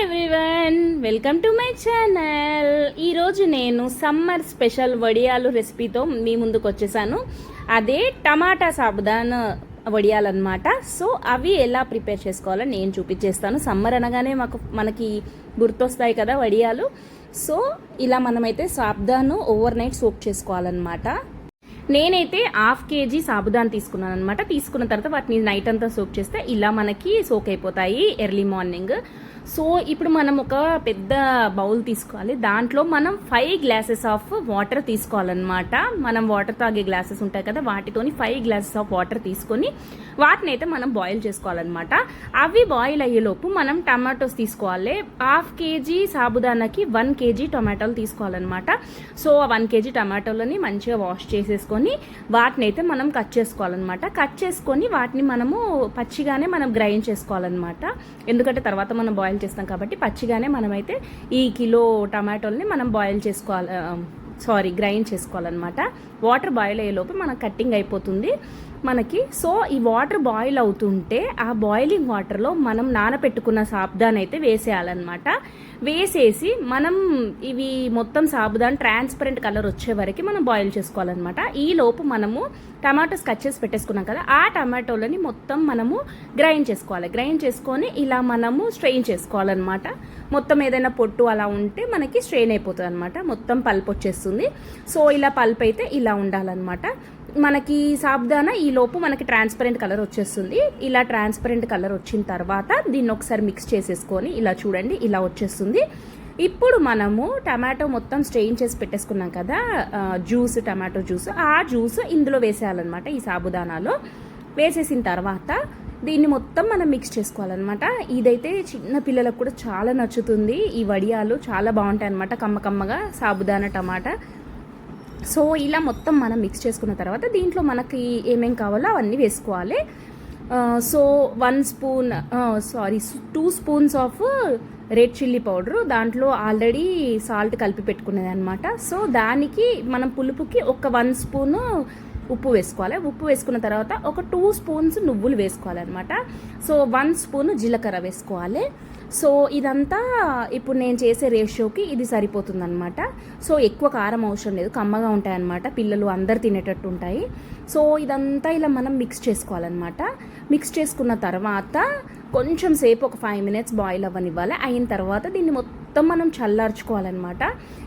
Everyone welcome to my channel. ఈరోజు నేను summer special వడియాలు రెసిపీతో మీ ముందుకు వచ్చేసాను. అదే టమాటా సాబుదాన్ వడియాలన్నమాట. సో అవి ఎలా ప్రిపేర్ చేసుకోవాలో నేను చూపించేస్తాను. సమ్మర్ అనగానే మాకు మనకి గుర్తొస్తాయి కదా వడియాలు. సో ఇలా మనమైతే సాబుదాను ఓవర్ నైట్ సోక్ చేసుకోవాలన్నమాట. నేనైతే హాఫ్ కేజీ సాబుదాన్ తీసుకున్నాను అనమాట తీసుకున్న తర్వాత వాటిని నైట్ అంతా సోక్ చేస్తే ఇలా మనకి సోక్ అయిపోతాయి ఎర్లీ మార్నింగ్. సో ఇప్పుడు మనం ఒక పెద్ద బౌల్ తీసుకోవాలి. దాంట్లో మనం ఫైవ్ గ్లాసెస్ ఆఫ్ వాటర్ తీసుకోవాలన్నమాట. మనం వాటర్ తాగే గ్లాసెస్ ఉంటాయి కదా వాటితోని ఫైవ్ గ్లాసెస్ ఆఫ్ వాటర్ తీసుకొని వాటిని అయితే మనం బాయిల్ చేసుకోవాలన్నమాట. అవి బాయిల్ అయ్యేలోపు మనం టమాటోస్ తీసుకోవాలి. హాఫ్ కేజీ సాబుదానాకి వన్ కేజీ టొమాటోలు తీసుకోవాలన్నమాట. సో ఆ వన్ కేజీ టమాటోలని మంచిగా వాష్ చేసేసుకొని వాటిని అయితే మనం కట్ చేసుకోవాలన్నమాట. కట్ చేసుకొని వాటిని మనము పచ్చిగానే మనం గ్రైండ్ చేసుకోవాలన్నమాట. ఎందుకంటే తర్వాత మనం బాయిల్ చేస్తాం కాబట్టి పచ్చిగానే మనమైతే ఈ కిలో టమాటోల్ని మనం బాయిల్ చేసుకోవాలి సారీ గ్రైండ్ చేసుకోవాలన్నమాట. వాటర్ బాయిల్ అయ్యేలోపు మనకు కట్టింగ్ అయిపోతుంది. మనకి. సో ఈ వాటర్ బాయిల్ అవుతుంటే ఆ బాయిలింగ్ వాటర్లో మనం నానపెట్టుకున్న సాబ్దాన్ అయితే వేసేయాలన్నమాట. వేసేసి మనం ఇవి మొత్తం సాబుదాన్ ట్రాన్స్పరెంట్ కలర్ వచ్చే వరకు మనం బాయిల్ చేసుకోవాలన్నమాట. ఈ లోపు మనము టమాటోస్ కట్ చేసి పెట్టేసుకున్నాం కదా ఆ టమాటోలని మొత్తం మనము గ్రైండ్ చేసుకోవాలి. గ్రైండ్ చేసుకొని ఇలా మనము స్ట్రెయిన్ చేసుకోవాలన్నమాట. మొత్తం ఏదైనా పొట్టు అలా ఉంటే మనకి స్ట్రెయిన్ అయిపోతుంది అనమాట మొత్తం పల్ప్ వచ్చేస్తుంది. సో ఇలా పల్ప్ అయితే ఇలా ఉండాలన్నమాట. మనకి సాబ్దాన ఈ లోపు మనకి ట్రాన్స్పరెంట్ కలర్ వచ్చేస్తుంది. ఇలా ట్రాన్స్పరెంట్ కలర్ వచ్చిన తర్వాత దీన్ని ఒకసారి మిక్స్ చేసేసుకొని ఇలా చూడండి ఇలా వచ్చేస్తుంది. ఇప్పుడు మనము టమాటో మొత్తం స్ట్రెయిన్ చేసి పెట్టేసుకున్నాం కదా జ్యూస్ టమాటో జ్యూస్ ఆ జ్యూస్ ఇందులో వేసేయాలన్నమాట ఈ సాబుదానాలో. వేసేసిన తర్వాత దీన్ని మొత్తం మనం మిక్స్ చేసుకోవాలన్నమాట. ఇదైతే చిన్న పిల్లలకు కూడా చాలా నచ్చుతుంది. ఈ వడియాలు చాలా బాగుంటాయి అనమాట కమ్మ కమ్మగా సాబుదానా టమాటా. సో ఇలా మొత్తం మనం మిక్స్ చేసుకున్న తర్వాత దీంట్లో మనకి ఏమేం కావాలో అవన్నీ వేసుకోవాలి. So one spoon sorry two spoons of red chilli powder దాంట్లో ఆల్రెడీ సాల్ట్ కలిపి పెట్టుకునేది అనమాట సో దానికి మనం పులుపుకి ఒక వన్ స్పూను ఉప్పు వేసుకోవాలి. ఉప్పు వేసుకున్న తర్వాత ఒక టూ స్పూన్స్ నువ్వులు వేసుకోవాలన్నమాట. సో వన్ స్పూన్ జీలకర్ర వేసుకోవాలి. సో ఇదంతా ఇప్పుడు నేను చేసే రేషియోకి ఇది సరిపోతుందన్నమాట. సో ఎక్కువ కారం అవసరం లేదు కమ్మగా ఉంటాయన్నమాట పిల్లలు అందరు తినేటట్టు ఉంటాయి. సో ఇదంతా ఇలా మనం మిక్స్ చేసుకోవాలన్నమాట. మిక్స్ చేసుకున్న తర్వాత కొంచెం సేపు ఒక ఫైవ్ మినిట్స్ బాయిల్ అవ్వనివ్వాలి. అయిన తర్వాత దీన్ని మొత్తం మనం చల్లార్చుకోవాలన్నమాట.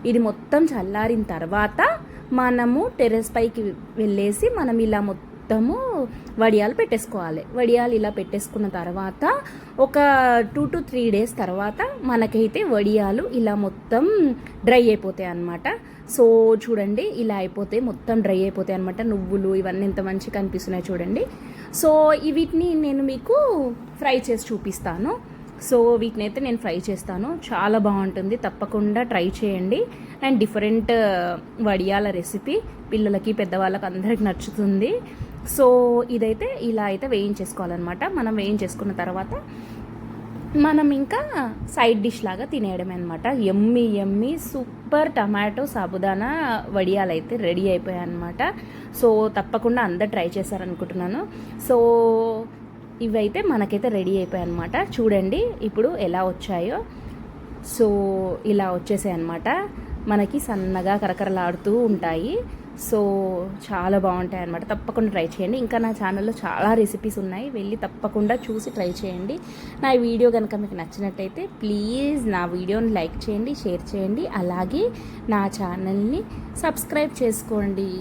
ఇది మొత్తం చల్లారిన తర్వాత మనము టెరెస్ పైకి వెళ్ళేసి మనం ఇలా మొత్తం మొత్తము వడియాలు పెట్టేసుకోవాలి. వడియాలు ఇలా పెట్టేసుకున్న తర్వాత ఒక టూ టు త్రీ డేస్ తర్వాత మనకైతే వడియాలు ఇలా మొత్తం డ్రై అయిపోతాయి అన్నమాట. సో చూడండి ఇలా అయిపోతే మొత్తం డ్రై అయిపోతాయి అనమాట నువ్వులు ఇవన్నీ ఎంత మంచిగా కనిపిస్తున్నాయి చూడండి. సో వీటిని నేను మీకు ఫ్రై చేసి చూపిస్తాను. సో వీటిని అయితే నేను ఫ్రై చేస్తాను. చాలా బాగుంటుంది. తప్పకుండా ట్రై చేయండి. అండ్ డిఫరెంట్ వడియాల రెసిపీ పిల్లలకి పెద్దవాళ్ళకి అందరికి నచ్చుతుంది. సో ఇదైతే ఇలా అయితే వేయించేసుకోవాలన్నమాట. మనం వేయించేసుకున్న తర్వాత మనం ఇంకా సైడ్ డిష్ లాగా తినేయడమే అనమాట ఎమ్మి ఎమ్మి సూపర్ టమాటో సాబుదానా వడియాలు అయితే రెడీ అయిపోయాయి అనమాట సో తప్పకుండా అందరు ట్రై చేశారనుకుంటున్నాను. సో ఇవైతే మనకైతే రెడీ అయిపోయాయి అనమాట చూడండి ఇప్పుడు ఎలా వచ్చాయో. సో ఇలా వచ్చేసాయి అనమాట మనకి సన్నగా కరకరలాడుతూ ఉంటాయి. సో చాలా బాగుంటాయి అనమాట తప్పకుండా ట్రై చేయండి. ఇంకా నా ఛానల్లో చాలా రెసిపీస్ ఉన్నాయి. వెళ్ళి తప్పకుండా చూసి ట్రై చేయండి. నా వీడియో కనుక మీకు నచ్చినట్టయితే ప్లీజ్ నా వీడియోని లైక్ చేయండి షేర్ చేయండి. అలాగే నా ఛానల్ని సబ్స్క్రైబ్ చేసుకోండి.